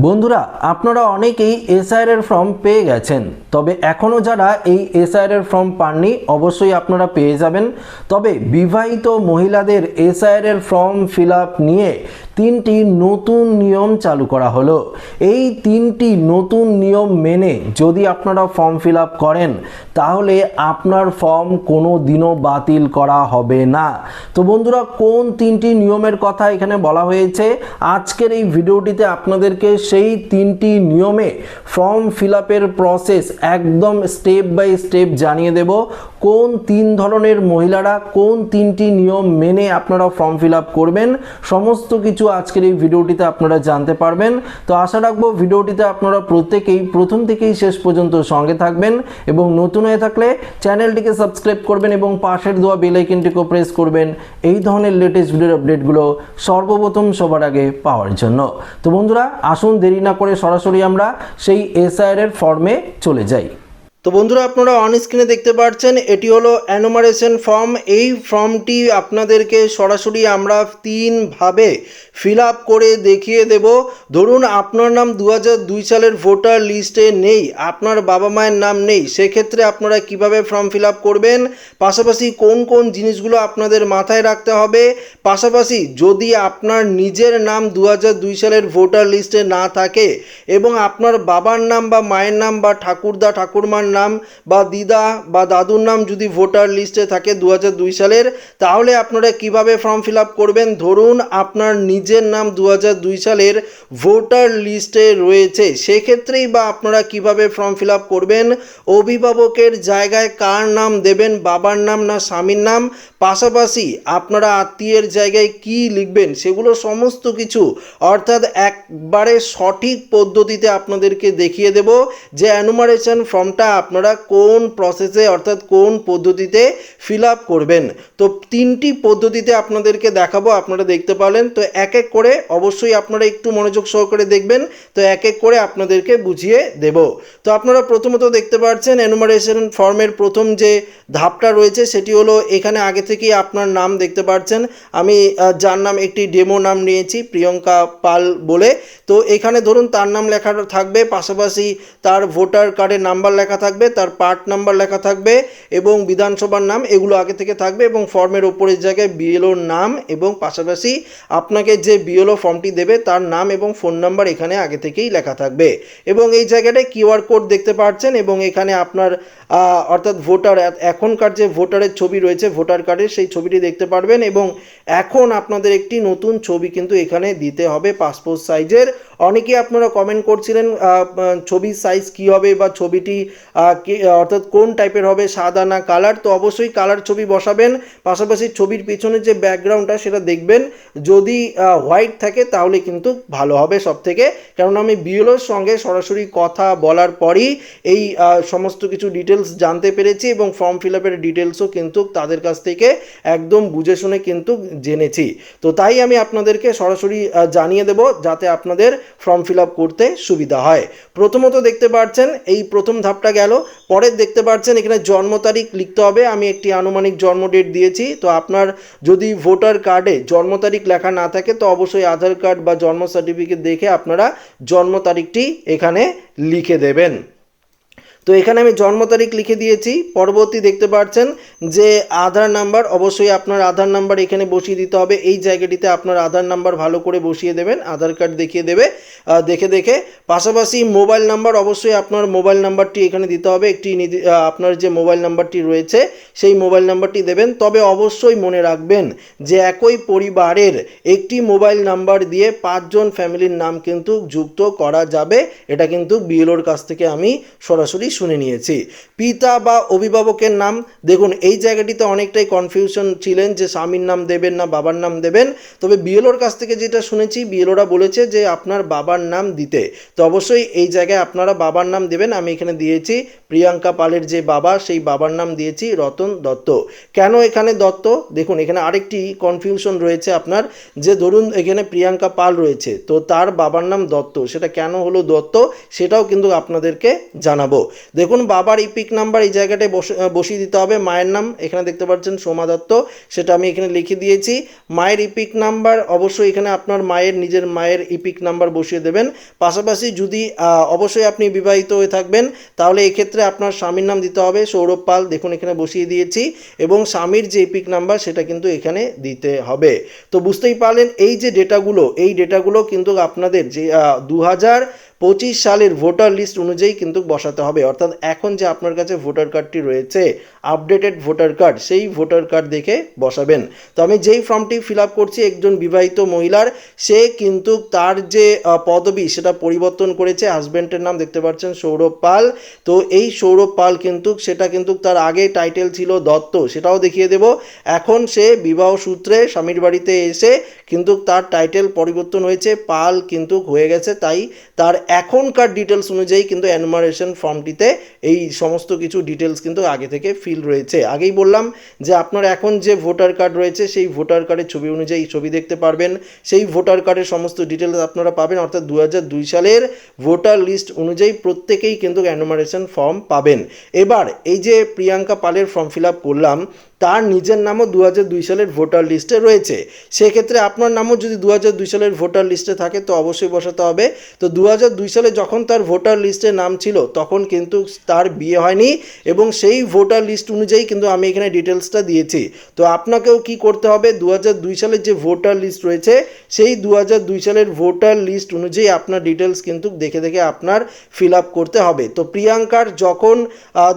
বন্ধুরা, আপনারা অনেকেই এসআইআর ফর্ম পেয়ে গেছেন, তবে এখনও যারা এই এসআইআর ফর্ম পাননি, অবশ্যই আপনারা পেয়ে যাবেন। তবে বিবাহিত মহিলাদের এসআইআর এর ফর্ম ফিল নিয়ে তিনটি নতুন নিয়ম চালু করা হলো। এই তিনটি নতুন নিয়ম মেনে যদি আপনারা ফর্ম ফিল আপ করেন, তাহলে আপনার ফর্ম কোনো দিনও বাতিল করা হবে না। তো বন্ধুরা, কোন তিনটি নিয়মের কথা এখানে বলা হয়েছে? আজকের এই ভিডিওটিতে আপনাদেরকে সেই তিনটি নিয়মে ফর্ম ফিল আপের প্রসেস একদম স্টেপ বাই স্টেপ জানিয়ে দেব। কোন তিন ধরনের মহিলারা কোন তিনটি নিয়ম মেনে আপনারা ফর্ম ফিল আপ করবেন, সমস্ত কিছু আজকের এই ভিডিওটিতে আপনারা জানতে পারবেন। তো আশা রাখব ভিডিওটিতে আপনারা প্রত্যেকেই প্রথম থেকেই শেষ পর্যন্ত সঙ্গে থাকবেন এবং নতুন হয়ে থাকলে চ্যানেলটিকে সাবস্ক্রাইব করবেন এবং পাশের দেওয়া বেলাইকনটিকেও প্রেস করবেন। এই ধরনের লেটেস্ট ভিডিওর আপডেটগুলো সর্বপ্রথম সবার আগে পাওয়ার জন্য। তো বন্ধুরা, আসুন দেরি না করে সরাসরি আমরা সেই এসআইআর এর ফর্মে চলে যাই। তো বন্ধুরা আপনারা অন স্ক্রিনে দেখতে পাচ্ছেন এটি হলো অ্যানোমারেশন ফর্ম এই ফর্মটি আপনাদেরকে সরাসরি আমরা তিনভাবে ফিল আপ করে দেখিয়ে দেব। ধরুন আপনার নাম দু সালের ভোটার লিস্টে নেই, আপনার বাবা মায়ের নাম নেই, সেক্ষেত্রে আপনারা কীভাবে ফর্ম ফিল আপ করবেন? পাশাপাশি কোন কোন জিনিসগুলো আপনাদের মাথায় রাখতে হবে? পাশাপাশি যদি আপনার নিজের নাম দু সালের ভোটার লিস্টে না থাকে এবং আপনার বাবার নাম বা মায়ের নাম বা ঠাকুরদা ঠাকুরমার নাম বা দিদা বা দাদুর নাম যদি ভোটার লিস্টে থাকে দু দুই সালের, তাহলে আপনারা কীভাবে ফর্ম ফিল আপ করবেন? ধরুন আপনার নিজের নাম দু দুই সালের ভোটার লিস্টে রয়েছে, সেক্ষেত্রেই বা আপনারা কীভাবে ফর্ম ফিল আপ করবেন? অভিভাবকের জায়গায় কার নাম দেবেন? বাবার নাম না স্বামীর নাম? পাশাপাশি আপনারা আত্মীয়ের জায়গায় কি লিখবেন? সেগুলো সমস্ত কিছু অর্থাৎ একবারে সঠিক পদ্ধতিতে আপনাদেরকে দেখিয়ে দেব যে অ্যানুমারেশন ফর্মটা আপনারা কোন প্রসেসে অর্থাৎ কোন পদ্ধতিতে ফিল আপ করবেন? তো তিনটি পদ্ধতিতে আপনাদেরকে দেখাবো, আপনারা দেখতে পারলেন। তো এক এক করে অবশ্যই আপনারা একটু মনোযোগ সহকারে দেখবেন। তো এক এক করে আপনাদেরকে বুঝিয়ে দেব। তো আপনারা প্রথমত দেখতে পাচ্ছেন এনুমারেশন ফর্মের প্রথম যে ধাপটা রয়েছে, সেটি হলো এখানে আগে থেকেই আপনার নাম দেখতে পাচ্ছেন আমি যার নাম একটি ডেমো নাম নিয়েছি, প্রিয়ঙ্কা পাল বলে। তো এখানে ধরুন তার নাম লেখা থাকবে, পাশাপাশি তার ভোটার কার্ডের নাম্বার লেখা থাকবে। তার পার্ট নাম্বার লেখা থাকবে এবং বিধানসভার নাম এগুলো আগে থেকে থাকবে এবং ফর্মের ওপরের জায়গায় বিএলওর নাম এবং পাশাপাশি আপনাকে যে বিএলও ফর্মটি দেবে তার নাম এবং ফোন নাম্বার এখানে আগে থেকেই লেখা থাকবে। এবং এই জায়গাটায় কিউআর কোড দেখতে পাচ্ছেন এবং এখানে আপনার অর্থাৎ ভোটার এখনকার যে ভোটারের ছবি রয়েছে, ভোটার কার্ডের সেই ছবিটি দেখতে পারবেন এবং এখন আপনাদের একটি নতুন ছবি কিন্তু এখানে দিতে হবে পাসপোর্ট সাইজের অনেকে আপনারা কমেন্ট করছিলেন ছবির সাইজ কি হবে বা ছবিটি অর্থাৎ কোন টাইপের হবে, সাদা না কালার তো অবশ্যই কালার ছবি বসাবেন। পাশাপাশি ছবির পিছনে যে ব্যাকগ্রাউন্ডটা সেটা দেখবেন। যদি হোয়াইট থাকে, তাহলে কিন্তু ভালো হবে সব থেকে কারণ আমি বিএলওর সঙ্গে সরাসরি কথা বলার পরই এই সমস্ত কিছু ডিটেলস জানতে পেরেছি এবং ফর্ম ফিল আপের ডিটেলসও কিন্তু তাদের কাছ থেকে একদম বুঝে শুনে কিন্তু জেনেছি। তো তাই আমি আপনাদেরকে সরাসরি জানিয়ে দেব, যাতে আপনাদের ফর্ম ফিল আপ করতে সুবিধা হয়। প্রথমত দেখতে পাচ্ছেন এই প্রথম ধাপটা গেল। পরের দেখতে পাচ্ছেন এখানে জন্ম তারিখ লিখতে হবে। আমি একটি আনুমানিক জন্ম ডেট দিয়েছি। তো আপনার যদি ভোটার কার্ডে জন্ম তারিখ লেখা না থাকে, তো অবশ্যই আধার কার্ড বা জন্ম সার্টিফিকেট দেখে আপনারা জন্ম তারিখটি এখানে লিখে দেবেন। তো এখানে আমি জন্ম তারিখ লিখে দিয়েছি, পরবর্তী দেখতে পাচ্ছেন যে আধার নাম্বার, অবশ্যই আপনার আধার নাম্বার এখানে বসিয়ে দিতে হবে, এই জায়গাটিতে আপনার আধার নাম্বার ভালো করে বসিয়ে দেবেন, আধার কার্ড দেখিয়ে দেবে দেখে দেখে। পাশাপাশি মোবাইল নাম্বার, অবশ্যই আপনার মোবাইল নাম্বারটি এখানে দিতে হবে, একটি আপনার যে মোবাইল নাম্বারটি রয়েছে, সেই মোবাইল নাম্বারটি দেবেন, তবে অবশ্যই মনে রাখবেন যে একই পরিবারের একটি মোবাইল নাম্বার দিয়ে পাঁচজন ফ্যামিলির নাম কিন্তু যুক্ত করা যাবে, এটা কিন্তু বিএলওর কাছ থেকে আমি সরাসরি শুনে নিয়েছি। পিতা বা অভিভাবকের নাম, দেখুন, এই জায়গাটিতে অনেকটাই কনফিউশন ছিলেন যে স্বামীর নাম দেবেন না, বাবার নাম দেবেন। তবে বিএলওর কাছ থেকে যেটা শুনেছি, বিএলওরা বলেছে যে আপনার বাবার নাম দিতে। তো অবশ্যই এই জায়গায় আপনারা বাবার নাম দেবেন, আমি এখানে দিয়েছি। প্রিয়াঙ্কা পালের যে বাবা, সেই বাবার নাম দিয়েছি, রতন দত্ত। কেন এখানে দত্ত? দেখুন, এখানে আরেকটি কনফিউশন রয়েছে আপনার, যে ধরুন, এখানে প্রিয়াঙ্কা পাল রয়েছে, তো তার বাবার নাম দত্ত। সেটা কেন হলো দত্ত? সেটাও কিন্তু আপনাদেরকে জানাব। দেখুন, বাবার ইপিক নাম্বার এই জায়গাটায় বসে বসিয়ে দিতে হবে। মায়ের নাম এখানে দেখতে পাচ্ছেন সোমা দত্ত, সেটা আমি এখানে লিখে দিয়েছি। মায়ের ইপিক নাম্বার অবশ্যই এখানে আপনার মায়ের, নিজের মায়ের ইপিক নাম্বার বসিয়ে দেবেন। পাশাপাশি যদি অবশ্যই আপনি বিবাহিত হয়ে থাকবেন, তাহলে এক্ষেত্রে আপনার স্বামীর নাম দিতে হবে সৌরভ পাল। দেখুন, এখানে বসিয়ে দিয়েছি। এবং স্বামীর যে ইপিক নাম্বার সেটা কিন্তু এখানে দিতে হবে। তো বুঝতেই পারলেন, এই যে ডেটাগুলো এই ডেটাগুলো কিন্তু আপনাদের যে দু হাজার পঁচিশ সালের ভোটার লিস্ট অনুযায়ী কিন্তু বসাতে হবে। অর্থাৎ এখন যে আপনার কাছে ভোটার কার্ডটি রয়েছে, আপডেটেড ভোটার কার্ড, সেই ভোটার কার্ড দেখে বসাবেন। তো আমি যেই ফর্মটি ফিল আপ করছি, একজন বিবাহিত মহিলার, সে কিন্তু তার যে পদবি, সেটা পরিবর্তন করেছে। হাজব্যান্ডের নাম দেখতে পাচ্ছেন সৌরভ পাল। তো এই সৌরভ পাল কিন্তু, সেটা কিন্তু তার আগে টাইটেল ছিল দত্ত, সেটাও দেখিয়ে দেব। এখন সে বিবাহ সূত্রে স্বামীর বাড়িতে এসে কিন্তু তার টাইটেল পরিবর্তন হয়েছে। পাল কিন্তু হয়ে গেছে, তাই তার এখনকার ডিটেলস অনুযায়ী কিন্তু অ্যানুমারেশন ফর্মটিতে এই সমস্ত কিছু ডিটেলস কিন্তু আগে থেকে ফিল রয়েছে। আগেই বললাম যে আপনার এখন যে ভোটার কার্ড রয়েছে, সেই ভোটার কার্ডের ছবি অনুযায়ী ছবি দেখতে পারবেন। সেই ভোটার কার্ডের সমস্ত ডিটেলস আপনারা পাবেন, অর্থাৎ দু সালের ভোটার লিস্ট অনুযায়ী প্রত্যেকেই কিন্তু অ্যানুমারেশন ফর্ম পাবেন। এবার এই যে প্রিয়াঙ্কা পালের ফর্ম ফিল আপ করলাম তার নিজের নামও দু দুই সালের ভোটার লিস্টে রয়েছে। সেক্ষেত্রে আপনার নামও যদি দু দুই সালের ভোটার লিস্টে থাকে, তো অবশ্যই বসাতে হবে। তো দু দুই সালে যখন তার ভোটার লিস্টে নাম ছিল, তখন কিন্তু তার বিয়ে হয়নি এবং সেই ভোটার লিস্ট অনুযায়ী কিন্তু আমি এখানে ডিটেলসটা দিয়েছি। তো আপনাকেও কি করতে হবে? দু দুই সালের যে ভোটার লিস্ট রয়েছে, সেই দু দুই সালের ভোটার লিস্ট অনুযায়ী আপনার ডিটেলস কিন্তু দেখে দেখে আপনার ফিল আপ করতে হবে। তো প্রিয়াঙ্কার যখন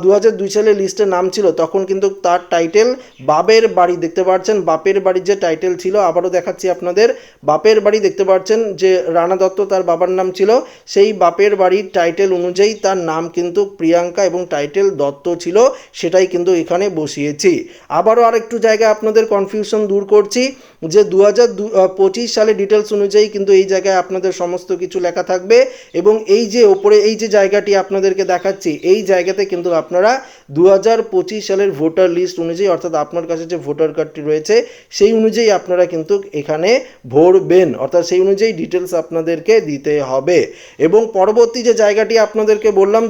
দু দুই সালের লিস্টে নাম ছিল, তখন কিন্তু তার টাইটেল বাপের বাড়ি দেখতে পাচ্ছেন বাপের বাড়ির যে টাইটেল ছিল, আবারও দেখাচ্ছি আপনাদের। বাপের বাড়ি দেখতে পাচ্ছেন যে রানা দত্ত তার বাবার নাম ছিল। সেই বাপের বাড়ির টাইটেল অনুযায়ী তার নাম কিন্তু প্রিয়াঙ্কা এবং টাইটেল দত্ত ছিল, সেটাই কিন্তু এখানে বসিয়েছি। আবারও আরেকটু জায়গায় আপনাদের কনফিউশন দূর করছি যে দু হাজার পঁচিশ সালে ডিটেলস অনুযায়ী কিন্তু এই জায়গায় আপনাদের সমস্ত কিছু লেখা থাকবে এবং এই যে ওপরে, এই যে জায়গাটি আপনাদেরকে দেখাচ্ছি, এই জায়গাতে কিন্তু আপনারা দু হাজার পঁচিশ সালের ভোটার লিস্ট অনুযায়ী, অর্থাৎ আপনার কাছে যে ভোটার কার্ডটি রয়েছে, সেই অনুযায়ী আপনারা কিন্তু এখানে ভরবেন। অর্থাৎ সেই অনুযায়ী ডিটেলস আপনাদেরকে দিতে হবে। এবং পরবর্তী যে জায়গাটি আপনাদেরকে বললাম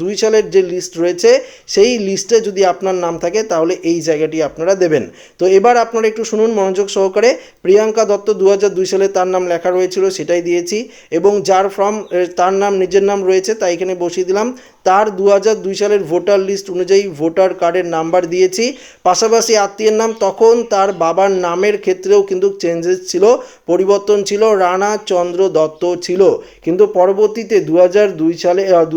দু সালের যে লিস্ট রয়েছে, সেই লিস্টে যদি আপনার নাম থাকে, তাহলে এই জায়গাটি আপনারা দেবেন। তো এবার আপনারা একটু শুনুন মনোযোগ সহকারে। প্রিয়াঙ্কা দত্ত দু সালে তার নাম লেখা রয়েছিল, সেটাই দিয়েছি। এবং যার ফর্ম তার নাম, নিজের নাম রয়েছে, তাই এখানে বসিয়ে দিলাম। তার দু দুই সালের ভোটার লিস্ট অনুযায়ী ভোটার কার্ডের নাম্বার দিয়েছি। পাশাপাশি আত্মীয়ের নাম, তখন তার বাবার নামের ক্ষেত্রেও কিন্তু চেঞ্জেস ছিল, পরিবর্তন ছিল, রানা চন্দ্র দত্ত ছিল। কিন্তু পরবর্তীতে দু দুই সালে দু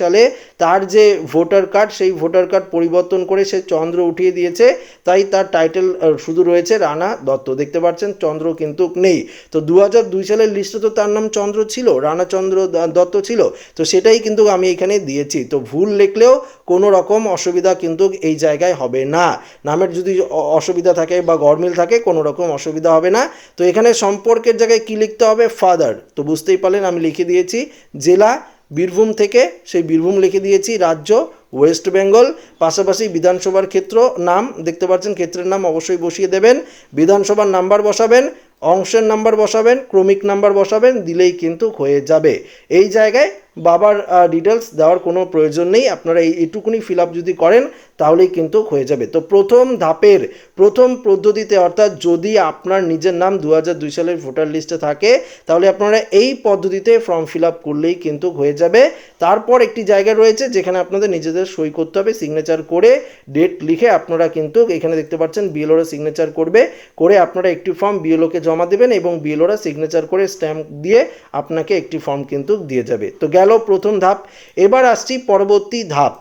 সালে তার যে ভোটার কার্ড, সেই ভোটার কার্ড পরিবর্তন করে সে চন্দ্র উঠিয়ে দিয়েছে। তাই তার টাইটেল শুধু রয়েছে রানা দত্ত। দেখতে পাচ্ছেন, চন্দ্র কিন্তু নেই। তো দু দুই সালের লিস্টে তো তার নাম চন্দ্র ছিল রানাচন্দ্র দত্ত ছিল। তো সেটাই কিন্তু আমি এখানে দিয়েছি। তো ভুল লিখলেও কোনো রকম অসুবিধা কিন্তু এই জায়গায় হবে না। নামের যদি অসুবিধা থাকে বা গরমিল থাকে, কোনো রকম অসুবিধা হবে না। তো এখানে সম্পর্কের জায়গায় কি লিখতে হবে? ফাদার তো বুঝতেই পারলেন, আমি লিখে দিয়েছি। জেলা, বীরভূম থেকে সেই বীরভূম লিখে দিয়েছি। রাজ্য, ওয়েস্ট বেঙ্গল। পাশাপাশি বিধানসভার ক্ষেত্র নাম, দেখতে পাচ্ছেন, ক্ষেত্রের নাম অবশ্যই বসিয়ে দেবেন। বিধানসভার নাম্বার বসাবেন। অংশের নাম্বার বসাবেন, ক্রমিক নাম্বার বসাবেন, দিলেই কিন্তু হয়ে যাবে। এই জায়গায় বাবার ডিটেলস দেওয়ার কোনো প্রয়োজন নেই। আপনারা এই, এটুকুনি ফিল আপ যদি করেন, তাহলেই কিন্তু হয়ে যাবে। তো প্রথম ধাপের, প্রথম পদ্ধতিতে, অর্থাৎ যদি আপনার নিজের নাম দু দুই সালের ভোটার লিস্টে থাকে, তাহলে আপনারা এই পদ্ধতিতে ফর্ম ফিল আপ করলেই কিন্তু হয়ে যাবে। তারপর একটি জায়গা রয়েছে, যেখানে আপনাদের নিজেদের সই করতে হবে সিগনেচার করে ডেট লিখে আপনারা কিন্তু এখানে দেখতে পাচ্ছেন বিএলওরা সিগনেচার করবে। করে আপনারা একটি ফর্ম বিএলওকে জমা দেবেন এবং বিএলওরা সিগনেচার করে স্ট্যাম্প দিয়ে আপনাকে একটি ফর্ম কিন্তু দিয়ে যাবে। তো গেল প্রথম ধাপ। এবার আসছি পরবর্তী ধাপ।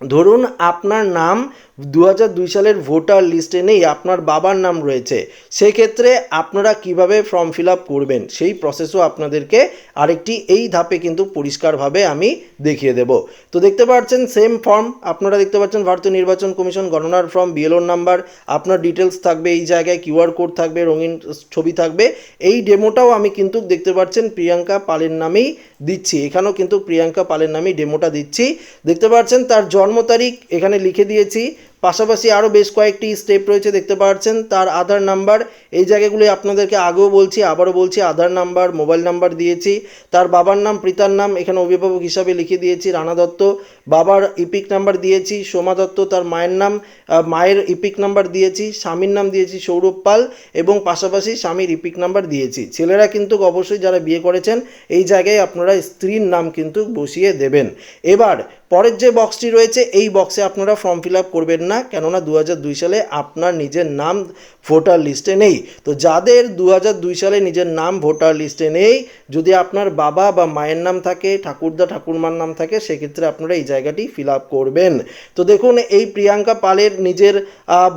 ধরুন আপনার নাম দু দুই সালের ভোটার লিস্টে নেই, আপনার বাবার নাম রয়েছে, সেক্ষেত্রে আপনারা কীভাবে ফর্ম ফিল আপ করবেন? সেই প্রসেসও আপনাদেরকে আরেকটি এই ধাপে কিন্তু পরিষ্কারভাবে আমি দেখিয়ে দেব। তো দেখতে পাচ্ছেন সেম ফর্ম আপনারা দেখতে পাচ্ছেন ভারতীয় নির্বাচন কমিশন গণনার ফর্ম বিএলওর নাম্বার আপনার ডিটেলস থাকবে এই জায়গায় কিউআর কোড থাকবে, রঙিন ছবি থাকবে। এই ডেমোটাও আমি কিন্তু দেখতে পাচ্ছেন, প্রিয়াঙ্কা পালের নামেই দিচ্ছি, এখানেও কিন্তু প্রিয়াঙ্কা পালের নামেই ডেমোটা দিচ্ছি। দেখতে পাচ্ছেন, তার জন্ম তারিখ এখানে লিখে দিয়েছি। পাশাপাশি আরও বেশ কয়েকটি স্টেপ রয়েছে, দেখতে পাচ্ছেন। তার আধার নাম্বার এই জায়গাগুলি আপনাদেরকে আগেও বলছি, আবারও বলছি, আধার নাম্বার মোবাইল নাম্বার দিয়েছি। তার বাবার নাম, পিতার নাম, এখানে অভিভাবক হিসাবে লিখে দিয়েছি, রানা দত্ত। বাবার ইপিক নাম্বার দিয়েছি, সোমা দত্ত, তার মায়ের নাম মায়ের ইপিক নাম্বার দিয়েছি, স্বামীর নাম দিয়েছি, সৌরভ পাল, এবং পাশাপাশি স্বামীর ইপিক নাম্বার দিয়েছি। ছেলেরা কিন্তু অবশ্যই যারা বিয়ে করেছেন, এই জায়গায় আপনারা স্ত্রীর নাম কিন্তু বসিয়ে দেবেন। এবার, পরের যে বক্সটি রয়েছে, এই বক্সে আপনারা ফর্ম ফিল আপ করবেন না, কেননা দু দুই সালে আপনার নিজের নাম ভোটার লিস্টে নেই। তো যাদের দু দুই সালে নিজের নাম ভোটার লিস্টে নেই, যদি আপনার বাবা বা মায়ের নাম থাকে, ঠাকুরদা, ঠাকুরমার নাম থাকে, সেক্ষেত্রে আপনারা এই জায়গাটি ফিল আপ করবেন। তো দেখুন, এই প্রিয়াঙ্কা পালের নিজের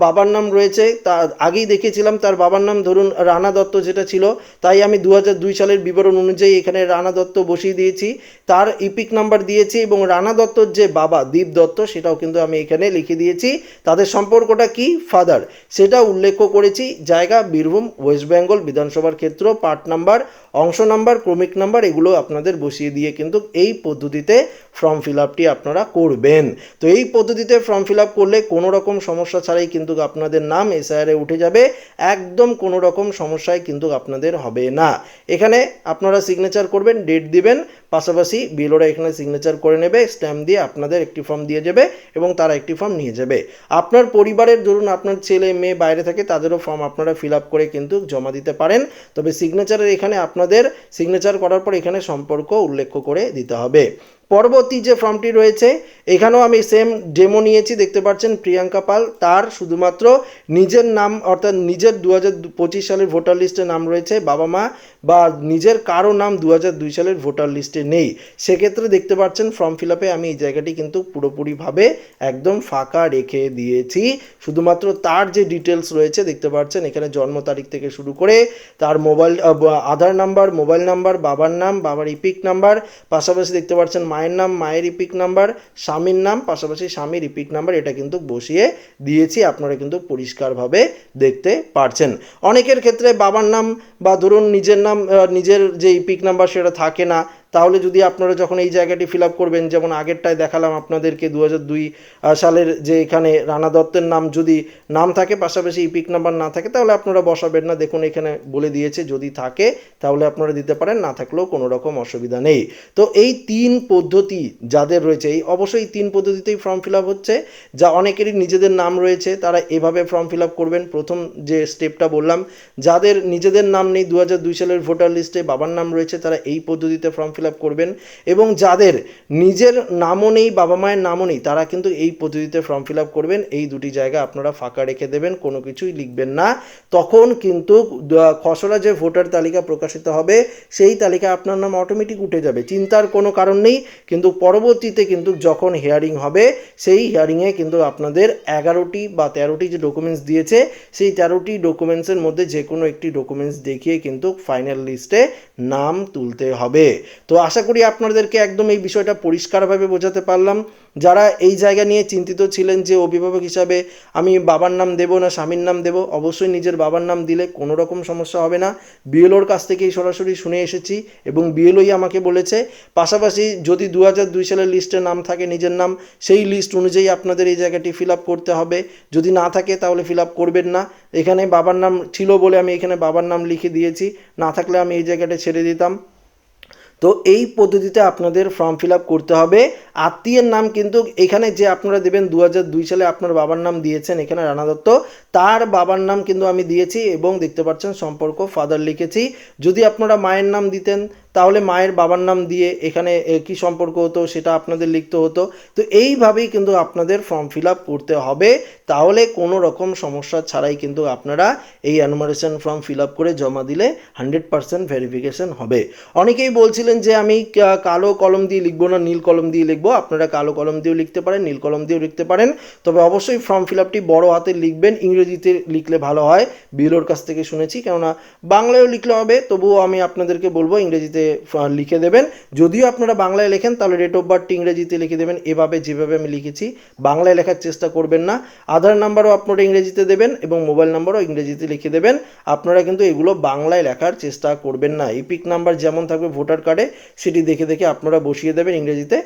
বাবার নাম রয়েছে। তা, আগেই দেখেছিলাম, তার বাবার নাম ধরুন রানা দত্ত যেটা ছিল। তাই আমি দু দুই সালের বিবরণ অনুযায়ী এখানে রানা দত্ত বসিয়ে দিয়েছি। তার ইপিক নাম্বার দিয়েছি এবং রানা দত্তর যে বাবা, দীপ দত্ত, সেটাও কিন্তু আমি এখানে লিখে দিয়েছি। তাদের সম্পর্কটা কি? ফাদার সেটা উল্লেখ করেছি। জায়গা, বীরভূম ওয়েস্ট বেঙ্গল বিধানসভার ক্ষেত্র পার্ট নাম্বার অংশ নাম্বার ক্রমিক নাম্বার এগুলো আপনাদের বসিয়ে দিয়ে কিন্তু এই পদ্ধতিতে ফর্ম ফিল আপটি আপনারা করবেন। তো এই পদ্ধতিতে ফর্ম ফিল আপ করলে কোনো রকম সমস্যা ছাড়াই কিন্তু আপনাদের নাম এসআইআরে উঠে যাবে। একদম কোনো রকম সমস্যায় কিন্তু আপনাদের হবে না। এখানে আপনারা সিগনেচার করবেন ডেট দিবেন, পাশাপাশি বিএলওরা এখানে সিগনেচার করে নেবে স্ট্যাম্প দিয়ে আপনাদের একটি ফর্ম দিয়ে যাবে এবং তারা একটি ফর্ম নিয়ে যাবে। আপনার পরিবারের ধরুন আপনার ছেলে, মেয়ে বাইরে থাকে, তাদেরও ফর্ম আপনারা ফিল আপ করে কিন্তু জমা দিতে পারেন। তবে সিগনেচারের এখানে আপনাদের সিগনেচার করার পর এখানে সম্পর্ক উল্লেখ করে দিতে হবে। পরবর্তী যে ফর্মটি রয়েছে, এখানেও আমি সেম ডেমো নিয়েছি, দেখতে পাচ্ছেন প্রিয়াঙ্কা পাল। তার শুধুমাত্র নিজের নাম, অর্থাৎ নিজের দু পঁচিশ সালের ভোটার লিস্টে নাম রয়েছে বাবা মা, বা নিজের কারও নাম দু দুই সালের ভোটার লিস্টে নেই। সেক্ষেত্রে দেখতে পাচ্ছেন ফর্ম ফিল আপে আমি এই জায়গাটি কিন্তু পুরোপুরিভাবে একদম ফাঁকা রেখে দিয়েছি। শুধুমাত্র তার যে ডিটেলস রয়েছে, দেখতে পাচ্ছেন এখানে জন্ম তারিখ থেকে শুরু করে তার mobile Aadhaar number mobile number বাবার নাম, বাবার ইপিক নাম্বার পাশাপাশি দেখতে পাচ্ছেন মায়ের নাম, মায়ের ইপিক নাম্বার, স্বামীর নাম, পাশাপাশি স্বামীর ইপিক নাম্বার এটা কিন্তু বসিয়ে দিয়েছি, আপনারা কিন্তু পরিষ্কারভাবে দেখতে পারছেন। অনেকের ক্ষেত্রে বাবার নাম বা ধরুন নিজের নাম নিজের যে ইপিক নাম্বার সেটা থাকে না তাহলে যদি আপনারা যখন এই জায়গাটি ফিল আপ করবেন, যেমন আগেরটায় দেখালাম আপনাদেরকে দু হাজার দুই সালের যে এখানে রানা দত্তের নাম যদি নাম থাকে, পাশাপাশি ইপিক নাম্বার না থাকে, তাহলে আপনারা বসাবেন না। দেখুন, এখানে বলে দিয়েছে, যদি থাকে, তাহলে আপনারা দিতে পারেন, না থাকলেও কোনো রকম অসুবিধা নেই। তো এই তিন পদ্ধতি যাদের রয়েছে, এই অবশ্যই তিন পদ্ধতিতেই ফর্ম ফিল আপ হচ্ছে। যা অনেকেরই নিজেদের নাম রয়েছে, তারা এভাবে ফর্ম ফিল আপ করবেন। প্রথম যে স্টেপটা বললাম, যাদের নিজেদের নাম নেই দু সালের ভোটার লিস্টে বাবার নাম রয়েছে, তারা এই পদ্ধতিতে ফর্ম আপ করবেন এবং যাদের নিজের নামও নেই, বাবা মায়ের নামও নেই, তারা কিন্তু এই পদ্ধতিতে ফর্ম ফিল আপ করবেন। এই দুটি জায়গা আপনারা ফাঁকা রেখে দেবেন, কোনো কিছুই লিখবেন না। তখন কিন্তু খসড়া যে ভোটার তালিকা প্রকাশিত হবে, সেই তালিকায় আপনার নাম অটোমেটিক উঠে যাবে। চিন্তার কোনো কারণ নেই, কিন্তু পরবর্তীতে কিন্তু যখন হিয়ারিং হবে, সেই হিয়ারিংয়ে কিন্তু আপনাদের এগারোটি বা তেরোটি যে ডকুমেন্টস দিয়েছে, সেই তেরোটি ডকুমেন্টসের মধ্যে যে কোনো একটি ডকুমেন্টস দেখিয়ে কিন্তু ফাইনাল লিস্টে নাম তুলতে হবে। তো আশা করি আপনাদেরকে একদম এই বিষয়টা পরিষ্কারভাবে বোঝাতে পারলাম। যারা এই জায়গা নিয়ে চিন্তিত ছিলেন যে অভিভাবক হিসাবে আমি বাবার নাম দেবো না স্বামীর নাম দেবো, অবশ্যই নিজের বাবার নাম দিলে কোনো রকম সমস্যা হবে না। বিএলওর কাছ থেকেই সরাসরি শুনে এসেছি এবং বিএলওই আমাকে বলেছে। পাশাপাশি যদি দু দুই সালের লিস্টে নাম থাকে নিজের নাম, সেই লিস্ট অনুযায়ী আপনাদের এই জায়গাটি ফিল আপ করতে হবে। যদি না থাকে তাহলে ফিল আপ করবেন না। এখানে বাবার নাম ছিল বলে আমি এখানে বাবার নাম লিখে দিয়েছি। না থাকলে আমি এই জায়গাটা ছেড়ে দিতাম। তো এই পদ্ধতিতে আপনাদের ফর্ম ফিল আপ করতে হবে। আত্মীয়ের নাম কিন্তু এখানে যে আপনারা দেবেন দু দুই সালে আপনার বাবার নাম দিয়েছেন এখানে রানা দত্ত। তার বাবার নাম কিন্তু আমি দিয়েছি এবং দেখতে পাচ্ছেন সম্পর্ক ফাদার লিখেছি। যদি আপনারা মায়ের নাম দিতেন তাহলে মায়ের বাবার নাম দিয়ে এখানে কি সম্পর্ক হতো সেটা আপনাদের লিখতে হতো। তো এইভাবেই কিন্তু আপনাদের ফর্ম ফিল আপ করতে হবে। তাহলে কোনো রকম সমস্যা ছাড়াই কিন্তু আপনারা এই অ্যানুমারেশন ফর্ম ফিল আপ করে জমা দিলে হান্ড্রেড পার্সেন্ট ভেরিফিকেশন হবে। অনেকেই বলছিলেন যে আমি কালো কলম দিয়ে লিখব না, নীল কলম দিয়ে লিখব। আপনারা কালো কলম দিয়েও লিখতে পারেন, নীল কলম দিয়েও লিখতে পারেন। তবে অবশ্যই ফর্ম ফিল আপটি বড় হাতে লিখবেন, ইংরেজিতে লিখলে ভালো হয়। বিলোর কাছ থেকে শুনেছি, কেননা বাংলায়ও লিখলে হবে, তবুও আমি আপনাদেরকে বলব ইংরেজিতে ফ- লিখে দেবেন। যদিও আপনারা বাংলায় লেখেন, তাহলে ডেট অফ বার্থটি ইংরেজিতে লিখে দেবেন। এভাবে, যেভাবে আমি লিখেছি, বাংলায় লেখার চেষ্টা করবেন না। আধার নাম্বারও আপনারা ইংরেজিতে দেবেন এবং মোবাইল নাম্বারও ইংরেজিতে লিখে দেবেন। আপনারা কিন্তু এগুলো বাংলায় লেখার চেষ্টা করবেন না। ইপিক নাম্বার যেমন থাকবে ভোটার কার্ডে সেটি দেখে দেখে আপনারা বসিয়ে দেবেন ইংরেজিতে।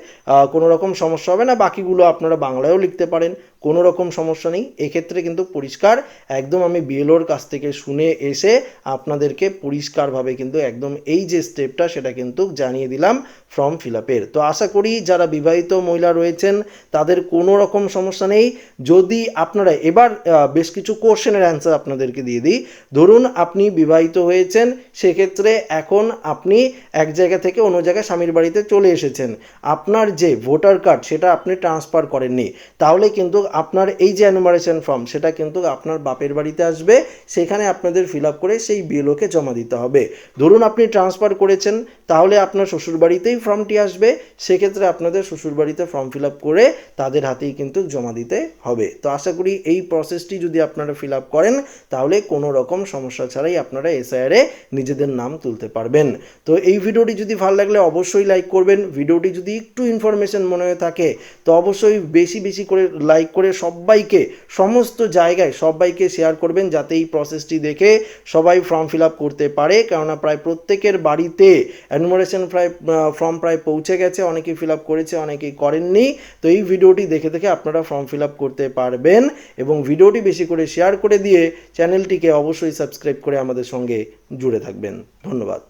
কোনো রকম সমস্যা হবে না। বাকিগুলো আপনারা বাংলায়ও লিখতে পারেন। কোনো রকম সমস্যা নেই। এক্ষেত্রে কিন্তু পরিষ্কার, একদম আমি বিএলওর কাছ থেকে শুনে এসে আপনাদেরকে পরিষ্কারভাবে কিন্তু একদম এই যে স্টেপটা সেটা কিন্তু জানিয়ে দিলাম ফর্ম ফিল আপের তো আশা করি যারা বিবাহিত মহিলা রয়েছেন, তাদের কোনো রকম সমস্যা নেই। যদি আপনারা এবার বেশ কিছু কোশ্চেনের অ্যান্সার আপনাদেরকে দিয়ে দিই। ধরুন আপনি বিবাহিত হয়েছেন, সেক্ষেত্রে এখন আপনি এক জায়গা থেকে অন্য জায়গায় স্বামীর বাড়িতে চলে এসেছেন। আপনার যে ভোটার কার্ড সেটা আপনি ট্রান্সফার করেননি। তাহলে কিন্তু আপনার এই যে অ্যানুমারেশন ফর্ম সেটা কিন্তু আপনার বাপের বাড়িতে আসবে, সেখানে আপনাদের ফিল আপ করে সেই বিএলওকে জমা দিতে হবে। ধরুন আপনি ট্রান্সফার করেছেন, তাহলে আপনার শ্বশুর বাড়িতেই ফর্মটি আসবে, সেক্ষেত্রে আপনাদের শ্বশুর বাড়িতে ফর্ম ফিল আপ করে তাদের হাতেই কিন্তু জমা দিতে হবে। তো আশা করি এই প্রসেসটি যদি আপনারা ফিল আপ করেন, তাহলে কোনো রকম সমস্যা ছাড়াই আপনারা এসআইআরে নিজেদের নাম তুলতে পারবেন। তো এই ভিডিওটি যদি ভালো লাগলে অবশ্যই লাইক করবেন। ভিডিওটি যদি একটু ইনফরমেশন মনে হয়ে থাকে, তো অবশ্যই বেশি বেশি করে লাইক করে সবাইকে, সমস্ত জায়গায় সবাইকে শেয়ার করবেন যাতে এই প্রসেসটি দেখে সবাই ফর্ম ফিল আপ করতে পারে। কেননা প্রায় প্রত্যেকের বাড়িতে অ্যানুমারেশন প্রায় ফর্ম প্রায় পৌঁছে গেছে অনেকেই ফিল আপ করেছে, অনেকেই করেননি। তো এই ভিডিওটি দেখে দেখে আপনারা ফর্ম ফিল আপ করতে পারবেন এবং ভিডিওটি বেশি করে শেয়ার করে দিয়ে চ্যানেলটিকে অবশ্যই সাবস্ক্রাইব করে আমাদের সঙ্গে জুড়ে থাকবেন। ধন্যবাদ।